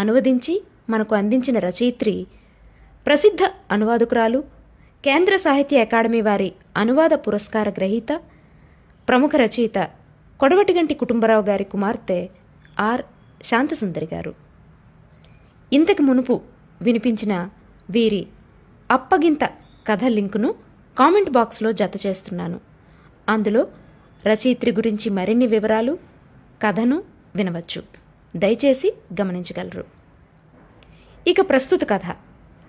అనువదించి మనకు అందించిన రచయిత్రి ప్రసిద్ధ అనువాదకురాలు కేంద్ర సాహిత్య అకాడమీ వారి అనువాద పురస్కార గ్రహీత ప్రముఖ రచయిత కొడవటిగంటి కుటుంబరావు గారి కుమార్తె ఆర్. శాంతసుందరి గారు. ఇంతకు మునుపు వినిపించిన వీరి అప్పగింత కథ లింకును కామెంట్ బాక్స్లో జత చేస్తున్నాను. అందులో రచయిత్రి గురించి మరిన్ని వివరాలు కథను వినవచ్చు. దయచేసి గమనించగలరు. ఇక ప్రస్తుత కథ.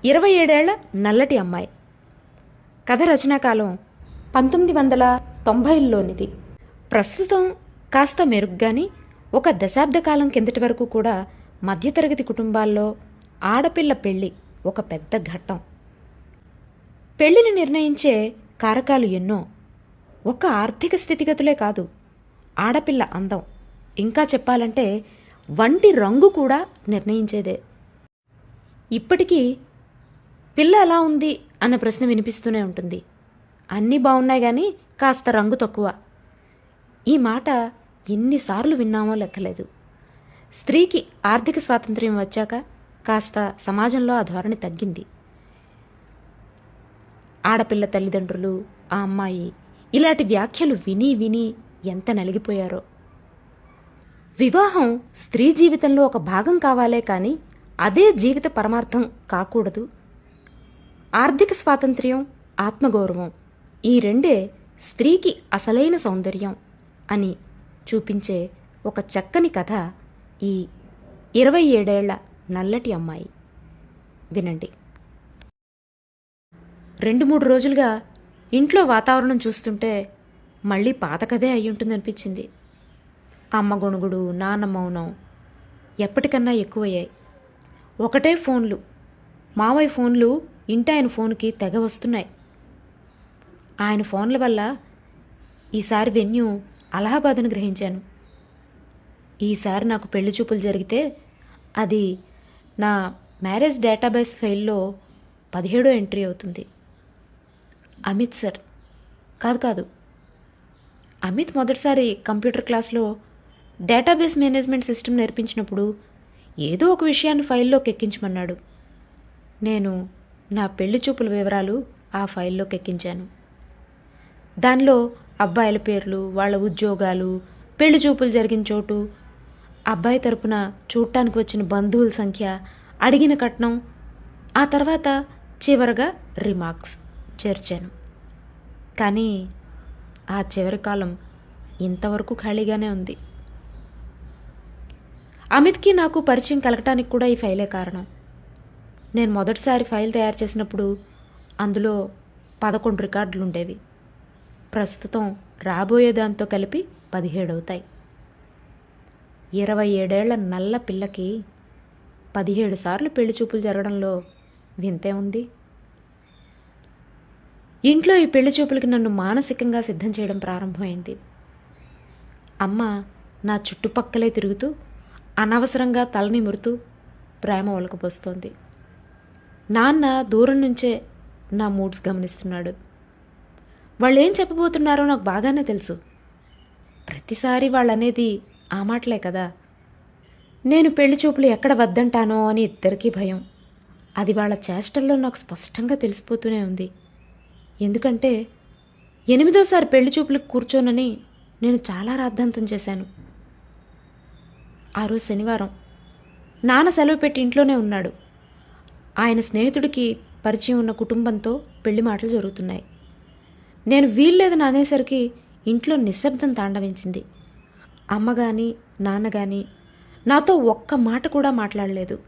ఇరవై ఏడేళ్ళ నల్లటి అమ్మాయి. కథ రచనాకాలం పంతొమ్మిది వందల తొంభైల్లోనిది ప్రస్తుతం కాస్త మెరుగ్గాని ఒక దశాబ్ద కాలం కిందటి వరకు కూడా మధ్యతరగతి కుటుంబాల్లో ఆడపిల్ల పెళ్ళి ఒక పెద్ద ఘట్టం. పెళ్ళిని నిర్ణయించే కారకాలు ఎన్నో. ఒక ఆర్థిక స్థితిగతులే కాదు ఆడపిల్ల అందం. ఇంకా చెప్పాలంటే వంటి రంగు కూడా నిర్ణయించేదే. ఇప్పటికీ పిల్ల ఎలా ఉంది అన్న ప్రశ్న వినిపిస్తూనే ఉంటుంది. అన్నీ బాగున్నాయి కానీ కాస్త రంగు తక్కువ. ఈ మాట ఎన్నిసార్లు విన్నామో లెక్కలేదు. స్త్రీకి ఆర్థిక స్వాతంత్ర్యం వచ్చాక కాస్త సమాజంలో ఆ ధోరణి తగ్గింది. ఆడపిల్ల తల్లిదండ్రులు ఆ అమ్మాయి ఇలాంటి వ్యాఖ్యలు విని విని ఎంత నలిగిపోయారో. వివాహం స్త్రీ జీవితంలో ఒక భాగం కావాలే కానీ అదే జీవిత పరమార్థం కాకూడదు. ఆర్థిక స్వాతంత్ర్యం ఆత్మగౌరవం ఈ రెండే స్త్రీకి అసలైన సౌందర్యం అని చూపించే ఒక చక్కని కథ ఈ ఇరవై ఏడేళ్ళ నల్లటి అమ్మాయి. వినండి. రెండు మూడు రోజులుగా ఇంట్లో వాతావరణం చూస్తుంటే మళ్ళీ పాత కథే అయ్యుంటుందనిపించింది. అమ్మ గొణుగుడు నాన్న మౌనం ఎప్పటికన్నా ఎక్కువయ్యాయి. ఒకటే ఫోన్లు మావయ్య ఫోన్లు ఇంటి ఆయన ఫోన్కి తెగ వస్తున్నాయి. ఆయన ఫోన్ల వల్ల ఈసారి వెన్యూ అలహాబాద్ను గ్రహించాను. ఈసారి నాకు పెళ్ళి చూపులు జరిగితే అది నా మ్యారేజ్ డేటాబేస్ ఫైల్లో పదిహేడో ఎంట్రీ అవుతుంది. అమిత్ సార్. కాదు కాదు అమిత్ మొదటిసారి కంప్యూటర్ క్లాస్లో డేటాబేస్ మేనేజ్మెంట్ సిస్టమ్ నేర్పించినప్పుడు ఏదో ఒక విషయాన్ని ఫైల్లోకి ఎక్కించమన్నాడు. నేను నా పెళ్ళి చూపుల వివరాలు ఆ ఫైల్లోకి ఎక్కించాను. దానిలో అబ్బాయిల పేర్లు వాళ్ళ ఉద్యోగాలు పెళ్ళి చూపులు జరిగిన చోటు అబ్బాయి తరపున చూడటానికి వచ్చిన బంధువుల సంఖ్య అడిగిన కట్నం ఆ తర్వాత చివరగా రిమార్క్స్ చేర్చాను. కానీ ఆ చివరి కాలం ఇంతవరకు ఖాళీగానే ఉంది. అమిత్కి నాకు పరిచయం కలగటానికి కూడా ఈ ఫైలే కారణం. నేను మొదటిసారి ఫైల్ తయారు చేసినప్పుడు అందులో పదకొండు రికార్డులు ఉండేవి ప్రస్తుతం రాబోయే దాంతో కలిపి పదిహేడు అవుతాయి ఇరవై ఏడేళ్ళ నల్ల పిల్లకి పదిహేడు సార్లు పెళ్ళి చూపులు జరగడంలో వింతే ఉంది. ఇంట్లో ఈ పెళ్ళి చూపులకి నన్ను మానసికంగా సిద్ధం చేయడం ప్రారంభమైంది. అమ్మ నా చుట్టుపక్కలే తిరుగుతూ అనవసరంగా తలని మురుతూ ప్రేమ ఒలకపోస్తోంది నాన్న దూరం నుంచే నా మూడ్స్ గమనిస్తున్నాడు. వాళ్ళు ఏం చెప్పబోతున్నారో నాకు బాగానే తెలుసు. ప్రతిసారి వాళ్ళనేది ఆ మాటలే కదా. నేను పెళ్ళి చూపులు ఎక్కడ వద్దంటానో అని ఇద్దరికీ భయం. అది వాళ్ళ చేష్టల్లో నాకు స్పష్టంగా తెలిసిపోతూనే ఉంది. ఎందుకంటే ఎనిమిదోసారి పెళ్ళి చూపులకు కూర్చోనని నేను చాలా రాద్ధాంతం చేశాను. ఆ రోజు శనివారం. నాన్న సెలవు పెట్టి ఇంట్లోనే ఉన్నాడు. ఆయన స్నేహితుడికి పరిచయం ఉన్న కుటుంబంతో పెళ్ళి మాటలు జరుగుతున్నాయి. నేను వీల్లేదని అనేసరికి ఇంట్లో నిశ్శబ్దం తాండవించింది. అమ్మ కానీ నాన్న కానీ నాతో ఒక్క మాట కూడా మాట్లాడలేదు.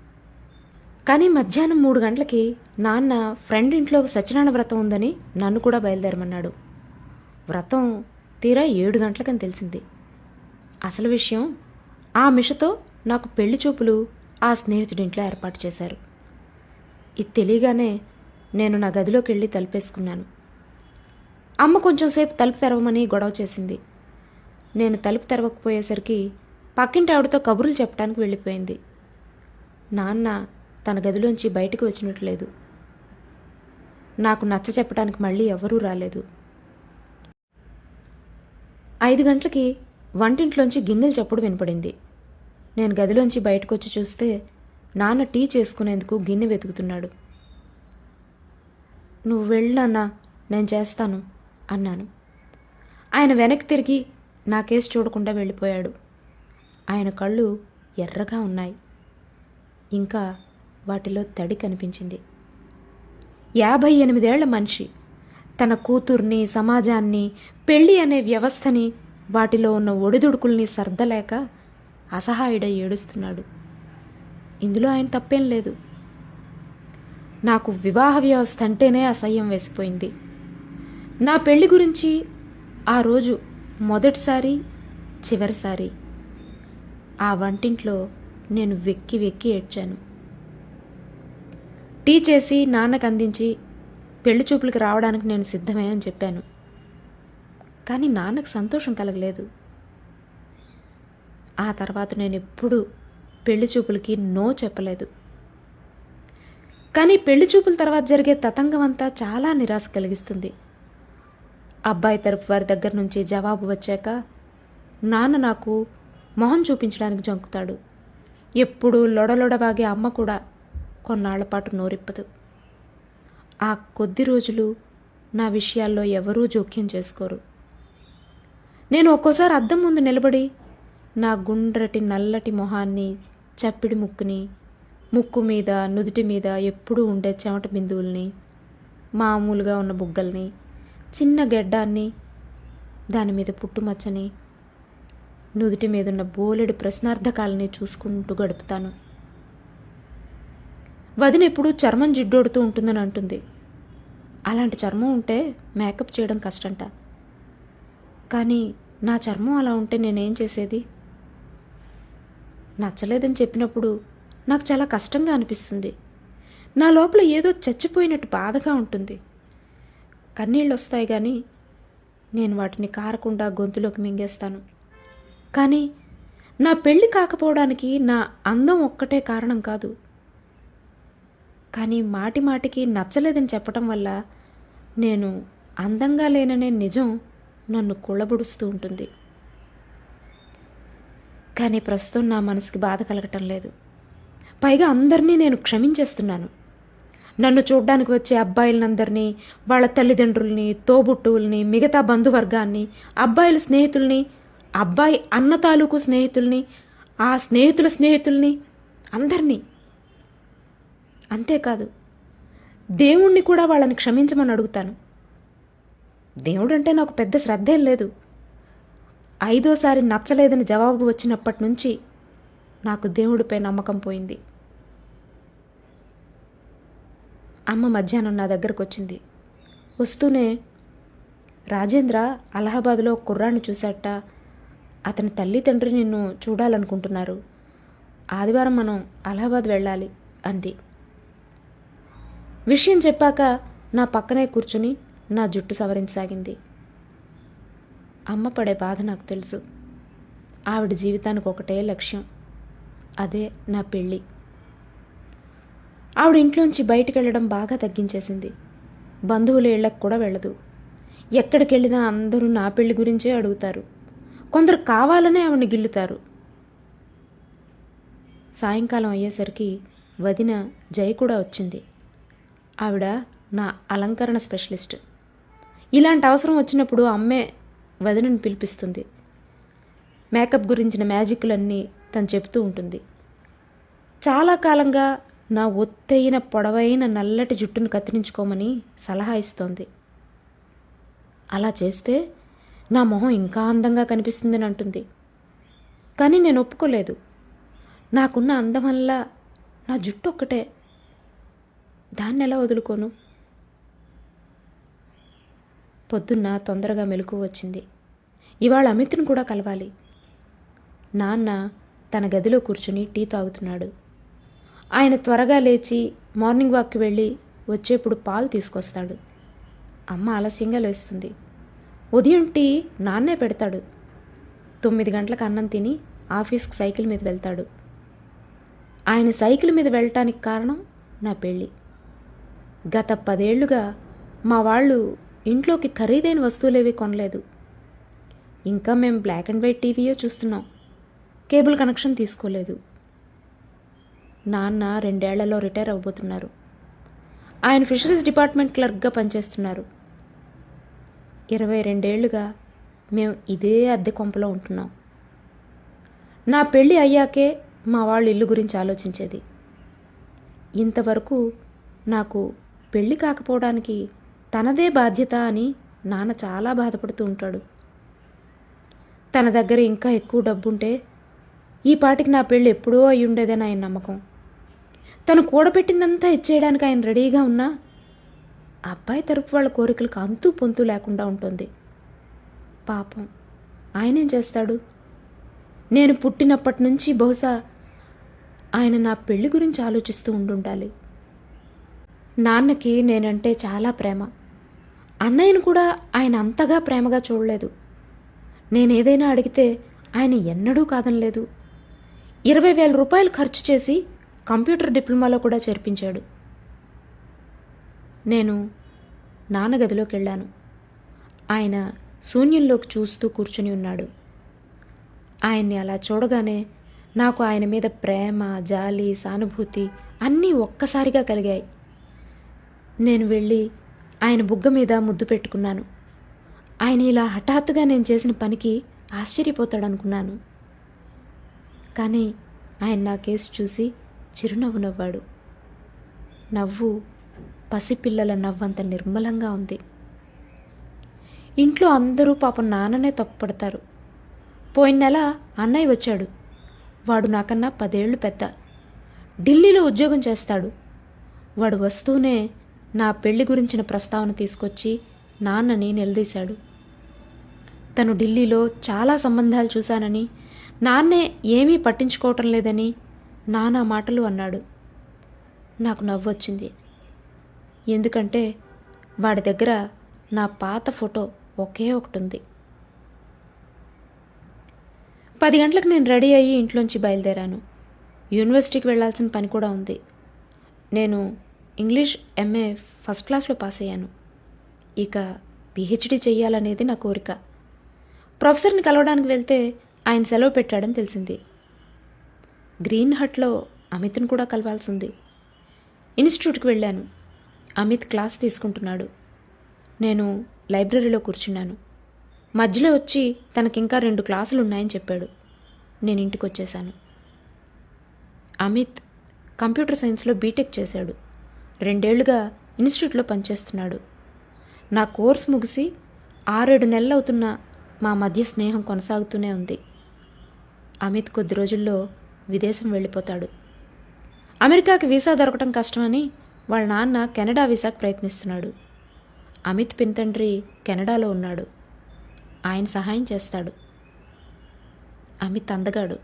కానీ మధ్యాహ్నం మూడు గంటలకి నాన్న ఫ్రెండ్ ఇంట్లో సత్యనారాయణ వ్రతం ఉందని నన్ను కూడా బయలుదేరమన్నాడు. వ్రతం తీరా ఏడు గంటలకని తెలిసింది. అసలు విషయం ఆ మిషతో నాకు పెళ్ళి చూపులు ఆ స్నేహితుడింట్లో ఏర్పాటు చేశారు. ఇది తెలియగానే నేను నా గదిలోకి వెళ్ళి తలుపేసుకున్నాను. అమ్మ కొంచెం సేపు తలుపు తెరవమని గొడవ చేసింది. నేను తలుపు తెరవకపోయేసరికి పక్కింటి ఆవిడతో కబుర్లు చెప్పడానికి వెళ్ళిపోయింది. నాన్న తన గదిలోంచి బయటికి వచ్చినట్లేదు నాకు నచ్చ చెప్పడానికి మళ్ళీ ఎవరూ రాలేదు. ఐదు గంటలకి వంటింట్లోంచి గిన్నెలు చప్పుడు వినపడింది. నేను గదిలోంచి బయటకు వచ్చి చూస్తే నాన్న టీ చేసుకునేందుకు గిన్నె వెతుకుతున్నాడు. నువ్వు వెళ్ళన్నా నేను చేస్తాను అన్నాను. ఆయన వెనక్కి తిరిగి నా కేసు చూడకుండా వెళ్ళిపోయాడు. ఆయన కళ్ళు ఎర్రగా ఉన్నాయి. ఇంకా వాటిలో తడి కనిపించింది. యాభై ఎనిమిదేళ్ళ మనిషి. తన కూతుర్ని సమాజాన్ని పెళ్ళి అనే వ్యవస్థని వాటిలో ఉన్న ఒడిదుడుకుల్ని సర్దలేక అసహాయుడ ఏడుస్తున్నాడు. ఇందులో ఆయన తప్పేం లేదు. నాకు వివాహ వ్యవస్థ అంటేనే అసహ్యం వేసిపోయింది. నా పెళ్ళి గురించి ఆ రోజు మొదటిసారి చివరిసారి ఆ వంటింట్లో నేను వెక్కి వెక్కి ఏడ్చాను. టీ చేసి నాన్నకు అందించి పెళ్ళి చూపులకు రావడానికి నేను సిద్ధమే అని చెప్పాను. కానీ నాన్నకు సంతోషం కలగలేదు. ఆ తర్వాత నేను ఎప్పుడూ పెళ్ళి చూపులకి నో చెప్పలేదు. కానీ పెళ్ళి చూపుల తర్వాత జరిగే తతంగం అంతా చాలా నిరాశ కలిగిస్తుంది. అబ్బాయి తరపు వారి దగ్గర నుంచి జవాబు వచ్చాక నాన్న నాకు మొహం చూపించడానికి జంకుతాడు. ఎప్పుడూ లొడలొడవాగే అమ్మ కూడా కొన్నాళ్ళ పాటు నోరిప్పదు. ఆ కొద్ది రోజులు నా విషయాల్లో ఎవరూ జోక్యం చేసుకోరు. నేను ఒక్కోసారి అద్దం ముందు నిలబడి నా గుండ్రటి నల్లటి మొహాన్ని చప్పిడి ముక్కుని ముక్కు మీద నుదుటి మీద ఎప్పుడూ ఉండే చెమట బిందువుల్ని మామూలుగా ఉన్న బుగ్గల్ని చిన్న గెడ్డాన్ని దాని మీద పుట్టుమచ్చని నుదుటి మీద ఉన్న బోలెడు ప్రశ్నార్థకాలని చూసుకుంటూ గడుపుతాను. వదిన ఎప్పుడు చర్మం జిడ్డోడుతూ ఉంటుందని అంటుంది. అలాంటి చర్మం ఉంటే మేకప్ చేయడం కష్టంట. కానీ నా చర్మం అలా ఉంటే నేనేం చేసేది? నచ్చలేదని చెప్పినప్పుడు నాకు చాలా కష్టంగా అనిపిస్తుంది. నా లోపల ఏదో చచ్చిపోయినట్టు బాధగా ఉంటుంది. కన్నీళ్ళు వస్తాయి కానీ నేను వాటిని కారకుండా గొంతులోకి మింగేస్తాను. కానీ నా పెళ్ళి కాకపోవడానికి నా అందం ఒక్కటే కారణం కాదు. కానీ మాటి మాటికి నచ్చలేదని చెప్పటం వల్ల నేను అందంగా లేననే నిజం నన్ను కుళ్ళబుడుస్తూ ఉంటుంది. కానీ ప్రస్తుతం నా మనసుకి బాధ కలగటం లేదు. పైగా అందరినీ నేను క్షమించేస్తున్నాను. నన్ను చూడ్డానికి వచ్చే అబ్బాయిలందరినీ వాళ్ళ తల్లిదండ్రుల్ని తోబుట్టువుల్ని మిగతా బంధువర్గాన్ని అబ్బాయిల స్నేహితుల్ని అబ్బాయి అన్న తాలూకు స్నేహితుల్ని ఆ స్నేహితుల స్నేహితుల్ని అందరినీ. అంతేకాదు దేవుణ్ణి కూడా వాళ్ళని క్షమించమని అడుగుతాను. దేవుడంటే నాకు పెద్ద శ్రద్ధేం లేదు. ఐదోసారి నచ్చలేదని జవాబు వచ్చినప్పటి నుంచి నాకు దేవుడిపై నమ్మకం పోయింది. అమ్మ మధ్యాహ్నం నా దగ్గరకు వచ్చింది వస్తూనే రాజేంద్ర అలహాబాద్లో కుర్రాన్ని చూశాట. అతని తల్లి తండ్రి నిన్ను చూడాలనుకుంటున్నారు. ఆదివారం మనం అలహాబాద్ వెళ్ళాలి అంది. విషయం చెప్పాక నా పక్కనే కూర్చుని నా జుట్టు సవరించసాగింది. అమ్మ పడే బాధ నాకు తెలుసు. ఆవిడ జీవితానికి ఒకటే లక్ష్యం. అదే నా పెళ్ళి. ఆవిడ ఇంట్లోంచి బయటికి వెళ్ళడం బాగా తగ్గించేసింది. బంధువుల ఇళ్ళకు కూడా వెళ్ళదు. ఎక్కడికి వెళ్ళినా అందరూ నా పెళ్ళి గురించే అడుగుతారు. కొందరు కావాలనే ఆవిడని గిల్లుతారు. సాయంకాలం అయ్యేసరికి వదిన జయ కూడా వచ్చింది. ఆవిడ నా అలంకరణ స్పెషలిస్ట్. ఇలాంటి అవసరం వచ్చినప్పుడు అమ్మే వదినని పిలిపిస్తుంది. మేకప్ గురించిన మ్యాజిక్లన్నీ తను చెప్తూ ఉంటుంది. చాలా కాలంగా నా ఒత్తైన పొడవైన నల్లటి జుట్టును కత్తిరించుకోమని సలహా ఇస్తోంది. అలా చేస్తే నా మొహం ఇంకా అందంగా కనిపిస్తుందని అంటుంది. కానీ నేను ఒప్పుకోలేదు. నాకున్న అందం వల్ల నా జుట్టు ఒక్కటే. దాన్ని ఎలా వదులుకోను? పొద్దున్న తొందరగా మెలకు వచ్చింది. ఇవాళ అమిత్ని కూడా కలవాలి. నాన్న తన గదిలో కూర్చుని టీ తాగుతున్నాడు. ఆయన త్వరగా లేచి మార్నింగ్ వాక్కి వెళ్ళి వచ్చేప్పుడు పాలు తీసుకొస్తాడు. అమ్మ ఆలస్యంగా లేస్తుంది. ఉదయం టీ నాన్నే పెడతాడు. తొమ్మిది గంటలకు అన్నం తిని ఆఫీస్కి సైకిల్ మీద వెళ్తాడు. ఆయన సైకిల్ మీద వెళ్ళటానికి కారణం నా పెళ్ళి. గత పదేళ్ళుగా మా వాళ్ళు ఇంట్లోకి ఖరీదైన వస్తువులేవి కొనలేదు. ఇంకా మేము బ్లాక్ అండ్ వైట్ టీవీయో చూస్తున్నాం. కేబుల్ కనెక్షన్ తీసుకోలేదు. నాన్న రెండేళ్ళలో రిటైర్ అవబోతున్నారు ఆయన ఫిషరీస్ డిపార్ట్మెంట్ క్లర్క్గా పనిచేస్తున్నారు. ఇరవై రెండేళ్ళుగా మేము ఇదే అద్దె కొంపలో ఉంటున్నాం. నా పెళ్ళి అయ్యాకే మా వాళ్ళ ఇల్లు గురించి ఆలోచించేది. ఇంతవరకు నాకు పెళ్ళి కాకపోవడానికి తనదే బాధ్యత అని నాన్న చాలా బాధపడుతూ ఉంటాడు. తన దగ్గర ఇంకా ఎక్కువ డబ్బుంటే ఈ పాటికి నా పెళ్ళి ఎప్పుడో అయి ఉండేదని ఆయన నమ్మకం. తను కూడబెట్టిందంతా ఇచ్చేయడానికి ఆయన రెడీగా ఉన్నా అబ్బాయి తరపు వాళ్ళ కోరికలకు అంతూ పొంతు లేకుండా ఉంటుంది. పాపం. ఆయనేం చేస్తాడు? నేను పుట్టినప్పటి నుంచి బహుశా ఆయన నా పెళ్ళి గురించి ఆలోచిస్తూ ఉండుండాలి. నాన్నకి నేనంటే చాలా ప్రేమ. అన్నయ్యను కూడా ఆయన అంతగా ప్రేమగా చూడలేదు. నేనేదైనా అడిగితే ఆయన ఎన్నడూ కాదనలేదు. ఇరవై వేల రూపాయలు ఖర్చు చేసి కంప్యూటర్ డిప్లొమాలో కూడా చేర్పించాడు. నేను నాన్న గదిలోకి వెళ్ళాను ఆయన శూన్యంలోకి చూస్తూ కూర్చుని ఉన్నాడు. ఆయన్ని అలా చూడగానే నాకు ఆయన మీద ప్రేమ జాలి సానుభూతి అన్నీ ఒక్కసారిగా కలిగాయి. నేను వెళ్ళి ఆయన బుగ్గ మీద ముద్దు పెట్టుకున్నాను. ఆయన ఇలా హఠాత్తుగా నేను చేసిన పనికి ఆశ్చర్యపోతాడనుకున్నాను. కానీ ఆయన నా కేసు చూసి చిరునవ్వు నవ్వాడు. నవ్వు పసిపిల్లల నవ్వంత నిర్మలంగా ఉంది. ఇంట్లో అందరూ పాపం నాన్ననే తప్పుపడతారు. పోయిన నెల అన్నయ్య వచ్చాడు. వాడు నాకన్నా పదేళ్ళు పెద్ద. ఢిల్లీలో ఉద్యోగం చేస్తాడు. వాడు వస్తూనే నా పెళ్ళి గురించిన ప్రస్తావన తీసుకొచ్చి నాన్నని నిలదీశాడు. తను ఢిల్లీలో చాలా సంబంధాలు చూశానని నాన్నే ఏమీ పట్టించుకోవటం లేదని నానా మాటలు అన్నాడు. నాకు నవ్వొచ్చింది. ఎందుకంటే వాడి దగ్గర నా పాత ఫోటో ఒకే ఒకటి ఉంది పది గంటలకు నేను రెడీ అయ్యి ఇంట్లోంచి బయలుదేరాను. యూనివర్సిటీకి వెళ్ళాల్సిన పని కూడా ఉంది. నేను ఇంగ్లీష్ ఎంఏ ఫస్ట్ క్లాస్లో పాస్ అయ్యాను. ఇక పిహెచ్డి చేయాలనేది నా కోరిక. ప్రొఫెసర్ని కలవడానికి వెళ్తే ఆయన సెలవు పెట్టాడని తెలిసింది. గ్రీన్ హట్లో అమిత్ని కూడా కలవాల్సి ఉంది. ఇన్స్టిట్యూట్కి వెళ్ళాను. అమిత్ క్లాస్ తీసుకుంటున్నాడు. నేను లైబ్రరీలో కూర్చున్నాను. మధ్యలో వచ్చి తనకింకా రెండు క్లాసులు ఉన్నాయని చెప్పాడు. నేను ఇంటికి వచ్చేసాను అమిత్ కంప్యూటర్ సైన్స్లో బీటెక్ చేశాడు. రెండేళ్ళుగా ఇన్స్టిట్యూట్లో పనిచేస్తున్నాడు. నా కోర్స్ ముగిసి ఆరేడు నెలలు అవుతున్న మా మధ్య స్నేహం కొనసాగుతూనే ఉంది. అమిత్ కొద్ది రోజుల్లో విదేశం వెళ్ళిపోతాడు. అమెరికాకి వీసా దొరకటం కష్టమని వాళ్ళ నాన్న కెనడా వీసాకు ప్రయత్నిస్తున్నాడు. అమిత్ పింతండ్రి కెనడాలో ఉన్నాడు. ఆయన సహాయం చేస్తాడు. అమిత్ అందగాడు.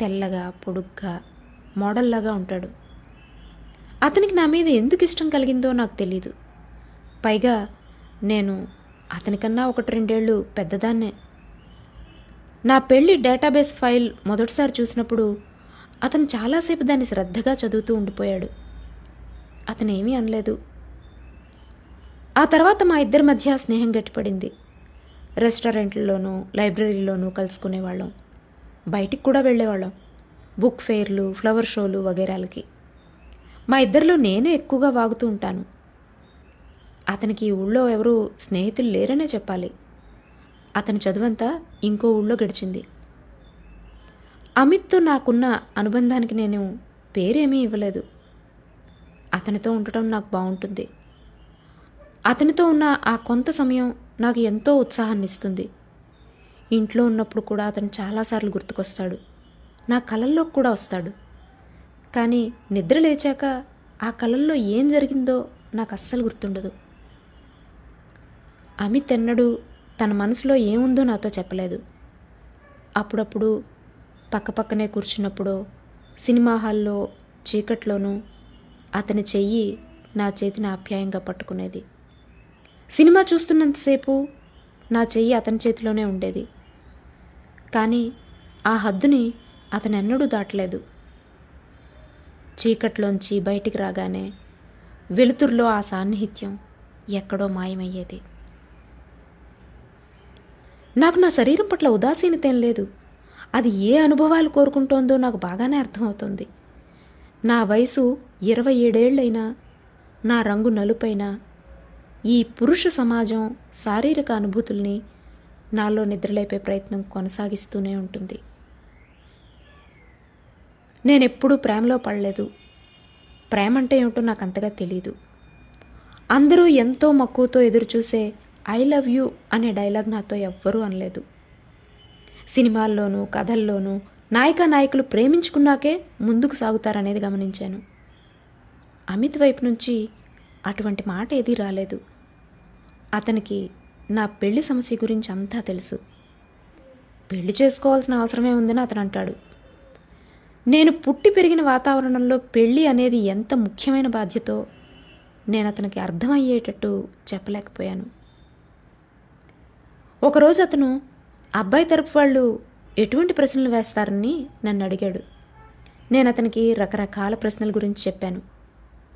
తెల్లగా పొడుగ్గా మోడల్లాగా ఉంటాడు. అతనికి నా మీద ఎందుకు ఇష్టం కలిగిందో నాకు తెలీదు. పైగా నేను అతనికన్నా ఒకటి రెండేళ్ళు పెద్దదాన్నే. నా పెళ్ళి డేటాబేస్ ఫైల్ మొదటిసారి చూసినప్పుడు అతను చాలాసేపు దాన్ని శ్రద్ధగా చదువుతూ ఉండిపోయాడు. అతనేమీ అనలేదు. ఆ తర్వాత మా ఇద్దరి మధ్య స్నేహం గట్టిపడింది. రెస్టారెంట్లలోనూ లైబ్రరీలోనూ కలుసుకునేవాళ్ళం. బయటికి కూడా వెళ్ళేవాళ్ళం. బుక్ ఫెయిర్లు ఫ్లవర్ షోలు వగేరాలకి. మా ఇద్దరిలో నేనే ఎక్కువగా వాగుతూ ఉంటాను. అతనికి ఈ ఊళ్ళో ఎవరు స్నేహితులు లేరనే చెప్పాలి. అతని చదువంతా ఇంకో ఊళ్ళో గడిచింది. అమిత్తో నాకున్న అనుబంధానికి నేను పేరేమీ ఇవ్వలేదు. అతనితో ఉండటం నాకు బాగుంటుంది. అతనితో ఉన్న ఆ కొంత సమయం నాకు ఎంతో ఉత్సాహాన్ని ఇస్తుంది. ఇంట్లో ఉన్నప్పుడు కూడా అతను చాలాసార్లు గుర్తుకొస్తాడు. నా కలల్లో కూడా వస్తాడు. కానీ నిద్ర లేచాక ఆ కలల్లో ఏం జరిగిందో నాకు అస్సలు గుర్తుండదు. అమిత్ ఎన్నడూ తన మనసులో ఏముందో నాతో చెప్పలేదు. అప్పుడప్పుడు పక్కపక్కనే కూర్చున్నప్పుడు సినిమా హాల్లో చీకట్లోనూ అతని చెయ్యి నా చేతిని ఆప్యాయంగా పట్టుకునేది. సినిమా చూస్తున్నంతసేపు నా చెయ్యి అతని చేతిలోనే ఉండేది. కానీ ఆ హద్దుని అతనెన్నడూ దాటలేదు. చీకట్లోంచి బయటికి రాగానే వెలుతురులో ఆ సాన్నిహిత్యం ఎక్కడో మాయమయ్యేది. నాకు నా శరీరం పట్ల ఉదాసీనత ఏం లేదు. అది ఏ అనుభవాలు కోరుకుంటోందో నాకు బాగానే అర్థమవుతుంది. నా వయసు ఇరవై ఏడేళ్ళైనా నా రంగు నలుపైనా ఈ పురుష సమాజం శారీరక అనుభూతుల్ని నాలో నిద్రలేపే ప్రయత్నం కొనసాగిస్తూనే ఉంటుంది. నేనెప్పుడూ ప్రేమలో పడలేదు. ప్రేమ అంటే ఏమిటో నాకు అంతగా తెలీదు. అందరూ ఎంతో మక్కువతో ఎదురుచూసే ఐ లవ్ యూ అనే డైలాగ్ నాతో ఎవ్వరూ అనలేదు. సినిమాల్లోనూ కథల్లోనూ నాయక నాయకులు ప్రేమించుకున్నాకే ముందుకు సాగుతారనేది గమనించాను. అమిత్ వైపు నుంచి అటువంటి మాట ఏదీ రాలేదు. అతనికి నా పెళ్ళి సమస్య గురించి అంతా తెలుసు. పెళ్ళి చేసుకోవాల్సిన అవసరమే ఉందని అతను అంటాడు నేను పుట్టి పెరిగిన వాతావరణంలో పెళ్ళి అనేది ఎంత ముఖ్యమైన బాధ్యతో నేను అతనికి అర్థమయ్యేటట్టు చెప్పలేకపోయాను. ఒకరోజు అతను అబ్బాయి తరపు వాళ్ళు ఎటువంటి ప్రశ్నలు వేస్తారని నన్ను అడిగాడు. నేను అతనికి రకరకాల ప్రశ్నల గురించి చెప్పాను.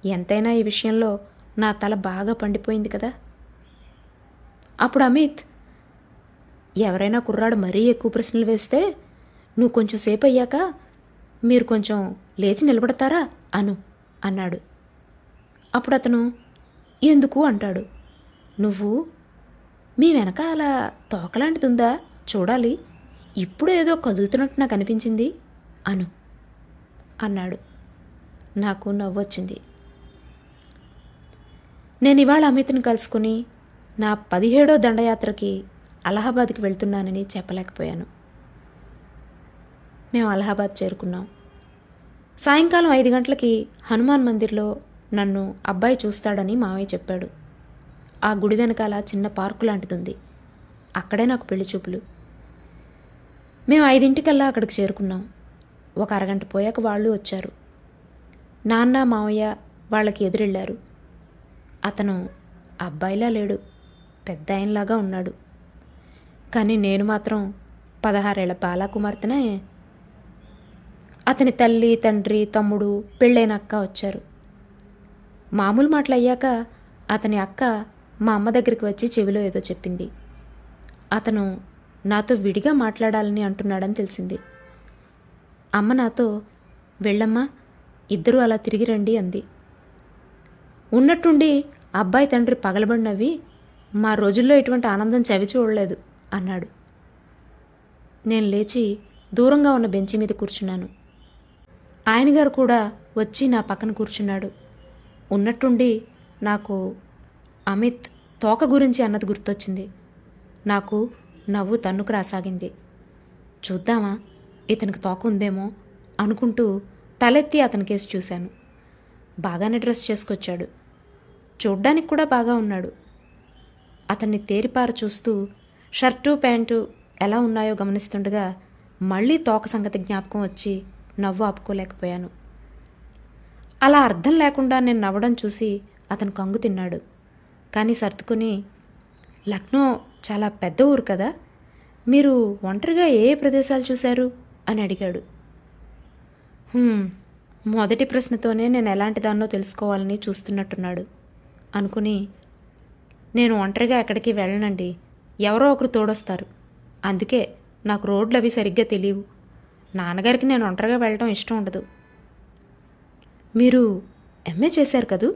ఎంతైనా ఈ విషయంలో నా తల బాగా పండిపోయింది కదా? అప్పుడు అమిత్ ఎవరైనా కుర్రాడు మరీ ఎక్కువ ప్రశ్నలు వేస్తే నువ్వు కొంచెం సేపు అయ్యాక మీరు కొంచెం లేచి నిలబడతారా? అను అన్నాడు. అప్పుడు అతను ఎందుకు? అంటాడు. నువ్వు మీ వెనకాల తోకలాంటిది ఉందా చూడాలి. ఇప్పుడు ఏదో కదులుతున్నట్టు నాకు అనిపించింది అను అన్నాడు. నాకు నవ్వొచ్చింది. నేను ఇవాళ అమిత్ని కలుసుకుని నా పదిహేడో దండయాత్రకి అలహాబాద్కి వెళ్తున్నానని చెప్పలేకపోయాను. మేము అలహాబాద్ చేరుకున్నాం. సాయంకాలం ఐదు గంటలకి హనుమాన్ మందిర్లో నన్ను అబ్బాయి చూస్తాడని మావయ్య చెప్పాడు. ఆ గుడి వెనకాల చిన్న పార్కు లాంటిది ఉంది అక్కడే నాకు పెళ్ళి చూపులు. మేము ఐదింటికల్లా అక్కడికి చేరుకున్నాం. ఒక అరగంట పోయాక వాళ్ళు వచ్చారు. నాన్న మావయ్య వాళ్ళకి ఎదురెళ్ళారు. అతను అబ్బాయిలా లేడు పెద్ద ఆయనలాగా ఉన్నాడు. కానీ నేను మాత్రం పదహారేళ్ళ బాలాకుమార్తెనే అతని తల్లి తండ్రి తమ్ముడు పెళ్ళైన అక్క వచ్చారు. మామూలు మాటలు అయ్యాక అతని అక్క మా అమ్మ దగ్గరికి వచ్చి చెవిలో ఏదో చెప్పింది. అతను నాతో విడిగా మాట్లాడాలని అంటున్నాడని తెలిసింది. అమ్మ నాతో వెళ్ళమ్మా ఇద్దరూ అలా తిరిగి రండి అంది. ఉన్నట్టుండి అబ్బాయి తండ్రి పగలబడినవి మా రోజుల్లో ఇటువంటి ఆనందం చవి చూడలేదు అన్నాడు. నేను లేచి దూరంగా ఉన్న బెంచి మీద కూర్చున్నాను. ఆయనగారు కూడా వచ్చి నా పక్కన కూర్చున్నాడు. ఉన్నట్టుండి నాకు అమిత్ తోక గురించి అన్నది గుర్తొచ్చింది. నాకు నవ్వు తన్నుకు రాసాగింది. చూద్దామా ఇతనికి తోక ఉందేమో అనుకుంటూ తలెత్తి అతని కేసు చూశాను. బాగానే డ్రెస్ చేసుకొచ్చాడు. చూడ్డానికి కూడా బాగా ఉన్నాడు. అతన్ని తేరిపారు చూస్తూ షర్టు ప్యాంటు ఎలా ఉన్నాయో గమనిస్తుండగా మళ్ళీ తోక సంగతి జ్ఞాపకం వచ్చి నవ్వు ఆపుకోలేకపోయాను. అలా అర్థం లేకుండా నేను నవ్వడం చూసి అతను కంగు తిన్నాడు. కానీ సర్దుకుని లక్నో చాలా పెద్ద ఊరు కదా మీరు ఒంటరిగా ఏ ప్రదేశాలు చూశారు? అని అడిగాడు. మొదటి ప్రశ్నతోనే నేను ఎలాంటి దాన్నో తెలుసుకోవాలని చూస్తున్నట్టున్నాడు అనుకుని నేను ఒంటరిగా ఎక్కడికి వెళ్ళనండి ఎవరో ఒకరు తోడొస్తారు. అందుకే నాకు రోడ్లు అవి సరిగ్గా తెలియవు. నాన్నగారికి నేను ఒంటరిగా వెళ్ళటం ఇష్టం ఉండదు. మీరు ఎంఏ చేశారు కదూ?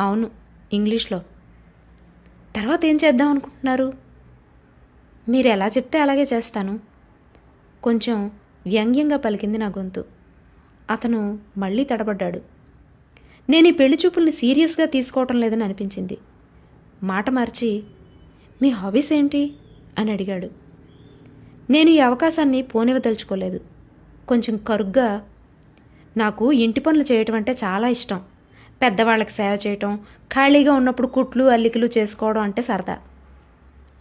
అవును ఇంగ్లీష్లో. తర్వాత ఏం చేద్దాం అనుకుంటున్నారు? మీరు ఎలా చెప్తే అలాగే చేస్తాను. కొంచెం వ్యంగ్యంగా పలికింది నా గొంతు. అతను మళ్ళీ తడబడ్డాడు. నేను ఈ పెళ్ళి చూపుల్ని సీరియస్గా తీసుకోవటం లేదని అనిపించింది. మాట మార్చి మీ హాబీస్ ఏంటి? అని అడిగాడు. నేను ఈ అవకాశాన్ని పోనివ్వదలుచుకోలేదు. కొంచెం కరుగ్గా నాకు ఇంటి పనులు చేయటం అంటే చాలా ఇష్టం. పెద్దవాళ్ళకి సేవ చేయటం ఖాళీగా ఉన్నప్పుడు కుట్లు అల్లికలు చేసుకోవడం అంటే సరదా.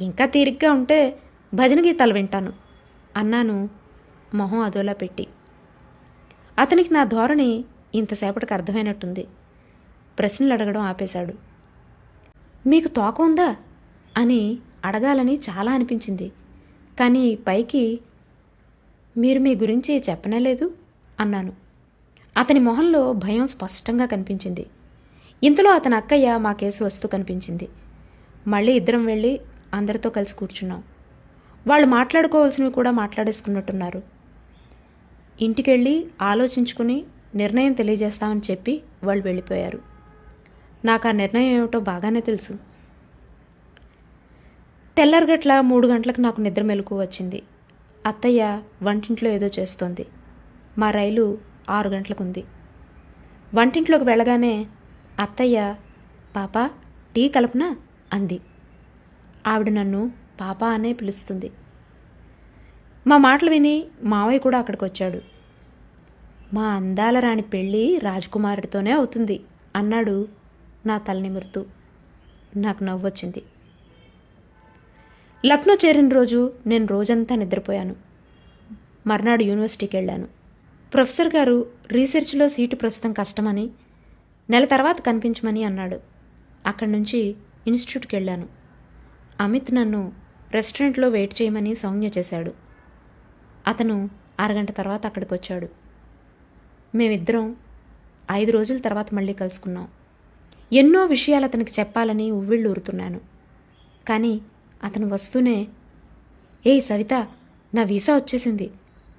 ఇంకా తీరిగ్గా ఉంటే భజన గీతాలు వింటాను. అన్నాను మొహం అదోలా పెట్టి. అతనికి నా ధోరణి ఇంతసేపటికి అర్థమైనట్టుంది. ప్రశ్నలు అడగడం ఆపేశాడు. మీకు తోక ఉందా? అని అడగాలని చాలా అనిపించింది. కానీ పైకి మీరు మీ గురించి చెప్పనలేదు అన్నాను. అతని మొహంలో భయం స్పష్టంగా కనిపించింది. ఇంతలో అతని అక్కయ్య మా కేసు వస్తూ కనిపించింది. మళ్ళీ ఇద్దరం వెళ్ళి అందరితో కలిసి కూర్చున్నాం. వాళ్ళు మాట్లాడుకోవాల్సినవి కూడా మాట్లాడేసుకున్నట్టున్నారు. ఇంటికెళ్ళి ఆలోచించుకుని నిర్ణయం తెలియజేస్తామని చెప్పి వాళ్ళు వెళ్ళిపోయారు. నాకు ఆ నిర్ణయం ఏమిటో బాగానే తెలుసు. తెల్లారిగట్ల మూడు గంటలకు నాకు నిద్ర మెలకు వచ్చింది. అత్తయ్య వంటింట్లో ఏదో చేస్తోంది. మా రైలు ఆరు గంటలకు ఉంది వంటింట్లోకి వెళ్ళగానే అత్తయ్య పాప టీ కలపనా? అంది. ఆవిడ నన్ను పాప అనే పిలుస్తుంది. మా మాటలు విని మావయ్య కూడా అక్కడికి వచ్చాడు మా అందాల రాణి పెళ్ళి రాజకుమారుడితోనే అవుతుంది అన్నాడు నా తలనిమురుతూ నాకు నవ్వొచ్చింది. లక్నో చేరిన రోజు నేను రోజంతా నిద్రపోయాను. మర్నాడు యూనివర్సిటీకి వెళ్ళాను. ప్రొఫెసర్ గారు రీసెర్చ్లో సీటు ప్రస్తుతం కష్టమని నెల తర్వాత కనిపించమని అన్నాడు. అక్కడి నుంచి ఇన్స్టిట్యూట్కి వెళ్ళాను. అమిత్ నన్ను రెస్టారెంట్లో వెయిట్ చేయమని సౌజ్ఞ చేశాడు. అతను అరగంట తర్వాత అక్కడికి వచ్చాడు. మేమిద్దరం ఐదు రోజుల తర్వాత మళ్ళీ కలుసుకున్నాం. ఎన్నో విషయాలు అతనికి చెప్పాలని ఉవ్విళ్ళు ఊరుతున్నాను. కానీ అతను వస్తూనే ఏయ్ సవిత నా వీసా వచ్చేసింది.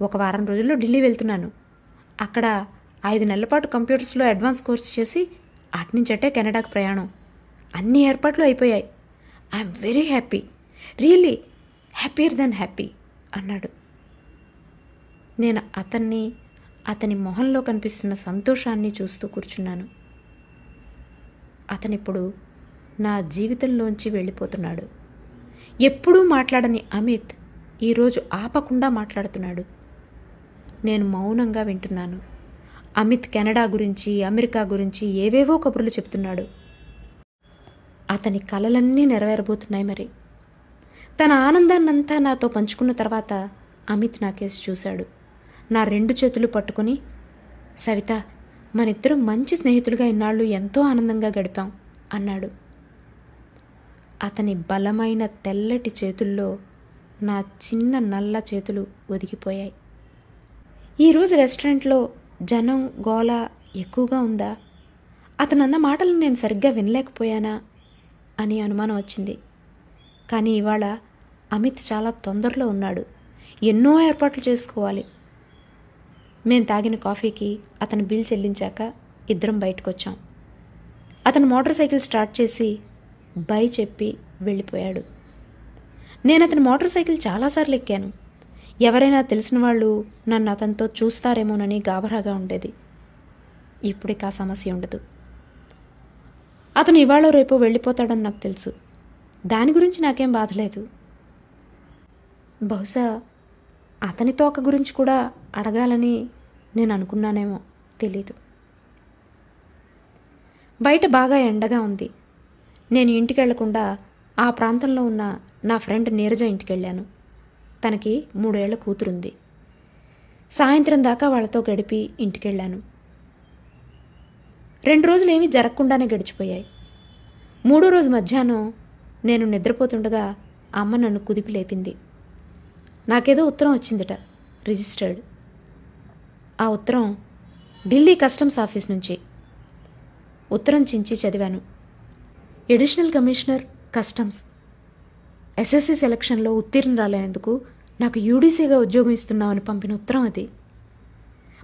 ఒక వారం రోజుల్లో ఢిల్లీ వెళ్తున్నాను. అక్కడ ఐదు నెలల పాటు కంప్యూటర్స్లో అడ్వాన్స్ కోర్స్ చేసి అట్నుంచటే కెనడాకు ప్రయాణం. అన్ని ఏర్పాట్లు అయిపోయాయి. I'm very happy. Really happier then happy అన్నాడు. నేను అతన్ని అతని మొహంలో కనిపిస్తున్న సంతోషాన్ని చూస్తూ కూర్చున్నాను. అతనిప్పుడు నా జీవితంలోంచి వెళ్ళిపోతున్నాడు. ఎప్పుడూ మాట్లాడని అమిత్ ఈరోజు ఆపకుండా మాట్లాడుతున్నాడు. నేను మౌనంగా వింటున్నాను. అమిత్ కెనడా గురించి అమెరికా గురించి ఏవేవో కబుర్లు చెప్తున్నాడు. అతని కలలన్నీ నెరవేరబోతున్నాయి మరి. తన ఆనందాన్నంతా నాతో పంచుకున్న తర్వాత అమిత్ నా కేసు చూశాడు. నా రెండు చేతులు పట్టుకుని సవిత మనిద్దరం మంచి స్నేహితులుగా ఇన్నాళ్ళు ఎంతో ఆనందంగా గడిపాం అన్నాడు. అతని బలమైన తెల్లటి చేతుల్లో నా చిన్న నల్ల చేతులు ఒదిగిపోయాయి. ఈరోజు రెస్టారెంట్లో జనం గోల ఎక్కువగా ఉందా? అతను అన్న మాటలను నేను సరిగ్గా వినలేకపోయానా? అని అనుమానం వచ్చింది. కానీ ఇవాళ అమిత్ చాలా తొందరలో ఉన్నాడు. ఎన్నో ఏర్పాట్లు చేసుకోవాలి. మేము తాగిన కాఫీకి అతను బిల్ చెల్లించాక ఇద్దరం బయటకు వచ్చాం అతను మోటార్ సైకిల్ స్టార్ట్ చేసి బై చెప్పి వెళ్ళిపోయాడు. నేను అతని మోటార్ సైకిల్ చాలాసార్లు ఎక్కాను. ఎవరైనా తెలిసిన వాళ్ళు నన్ను అతనితో చూస్తారేమోనని గాబరాగా ఉండేది. ఇప్పుడికి ఆ సమస్య ఉండదు. అతను ఇవాళ రేపు వెళ్ళిపోతాడని నాకు తెలుసు. దాని గురించి నాకేం బాధ లేదు. బహుశా అతని తోక గురించి కూడా అడగాలని నేను అనుకున్నానేమో తెలీదు. బయట బాగా ఎండగా ఉంది. నేను ఇంటికి వెళ్ళకుండా ఆ ప్రాంతంలో ఉన్న నా ఫ్రెండ్ నీరజ ఇంటికి వెళ్ళాను తనకి మూడేళ్ళ కూతురుంది. సాయంత్రం దాకా వాళ్ళతో గడిపి ఇంటికి వెళ్ళాను రెండు రోజులు ఏమీ జరగకుండానే గడిచిపోయాయి. మూడో రోజు మధ్యాహ్నం నేను నిద్రపోతుండగా అమ్మ నన్ను కుదిపి లేపింది. నాకేదో ఉత్తరం వచ్చిందట రిజిస్టర్డ్. ఆ ఉత్తరం ఢిల్లీ కస్టమ్స్ ఆఫీస్ నుంచి. ఉత్తరం చించి చదివాను. Additional commissioner customs. ఎస్ఎస్సి సెలక్షన్లో ఉత్తీర్ణురాలైనందుకు నాకు యూడీసీగా ఉద్యోగం ఇస్తున్నామని పంపిన ఉత్తరం అది.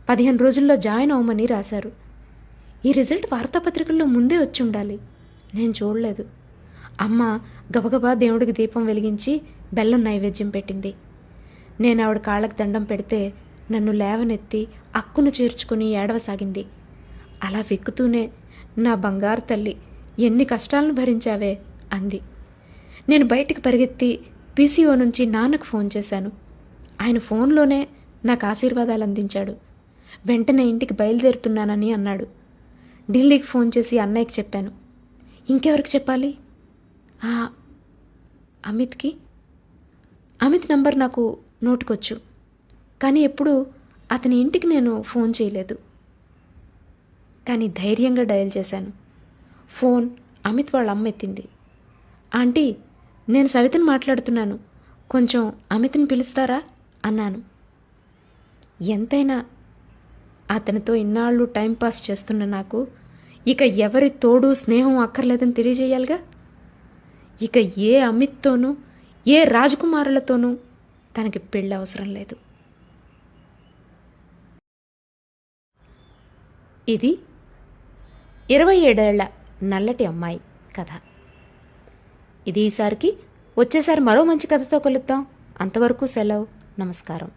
పదిహేను రోజుల్లో జాయిన్ అవ్వమని రాశారు. ఈ రిజల్ట్ వార్తాపత్రికల్లో ముందే వచ్చి ఉండాలి. నేను చూడలేదు. అమ్మ గబగబా దేవుడికి దీపం వెలిగించి బెల్లం నైవేద్యం పెట్టింది. నేను ఆవిడ కాళ్ళకు దండం పెడితే నన్ను లేవనెత్తి అక్కును చేర్చుకుని ఏడవసాగింది. అలా వెక్కుతూనే నా బంగారు తల్లి ఎన్ని కష్టాలను భరించావే? అంది. నేను బయటికి పరిగెత్తి పీసీఓ నుంచి నాన్నకు ఫోన్ చేశాను. ఆయన ఫోన్లోనే నాకు ఆశీర్వాదాలు అందించాడు. వెంటనే ఇంటికి బయలుదేరుతున్నానని అన్నాడు. ఢిల్లీకి ఫోన్ చేసి అన్నయ్యకి చెప్పాను. ఇంకెవరికి చెప్పాలి? అమిత్కి? అమిత్ నంబర్ నాకు నోటుకొచ్చు. కానీ ఎప్పుడు అతని ఇంటికి నేను ఫోన్ చేయలేదు. కానీ ధైర్యంగా డయల్ చేశాను. ఫోన్ అమిత్ వాళ్ళ అమ్మ ఎత్తింది. ఆంటీ నేను సవితని మాట్లాడుతున్నాను. కొంచెం అమిత్ని పిలుస్తారా? అన్నాను. ఎంతైనా. అతనితో ఇన్నాళ్ళు టైంపాస్ చేస్తున్న నాకు ఇక ఎవరి తోడు స్నేహం అక్కర్లేదని తెలియజేయాలిగా? ఇక ఏ అమిత్తోనూ ఏ రాజకుమారులతోనూ తనకి పెళ్ళి అవసరం లేదు. ఇది ఇరవై ఏడేళ్ళ నల్లటి అమ్మాయి కథ. ఇది ఈసారికి వచ్చేసారి మరో మంచి కథతో కలుద్దాం. అంతవరకు సెలవు. నమస్కారం.